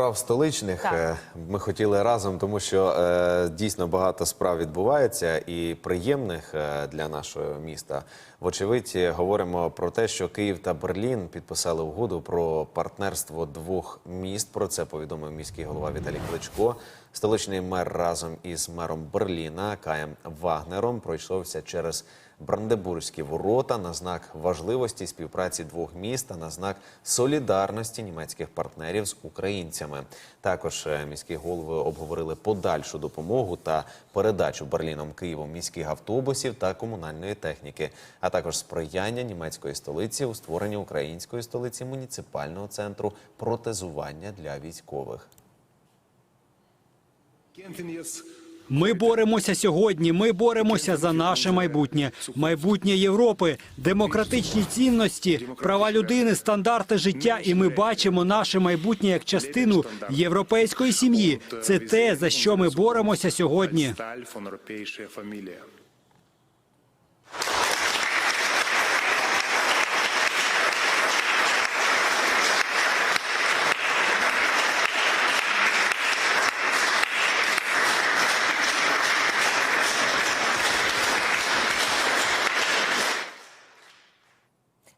справ столичних Так. е, ми хотіли разом, тому що е, дійсно багато справ відбувається і приємних е, для нашого міста. Вочевидь, говоримо про те, що Київ та Берлін підписали угоду про партнерство двох міст. Про це повідомив міський голова Віталій Кличко. Столичний мер разом із мером Берліна Каєм Вагнером пройшовся через Брандебурзькі ворота на знак важливості співпраці двох міст та на знак солідарності німецьких партнерів з українцями. Також е, міські голови обговорили подальшу допомогу та передачу Берліном Києвом міських автобусів та комунальної техніки, а також сприяння німецької столиці у створенні української столиці муніципального центру протезування для військових. Ми боремося сьогодні. Ми боремося за наше майбутнє, майбутнє Європи, демократичні цінності, права людини, стандарти життя. І ми бачимо наше майбутнє як частину європейської сім'ї. Це те, за що ми боремося сьогодні.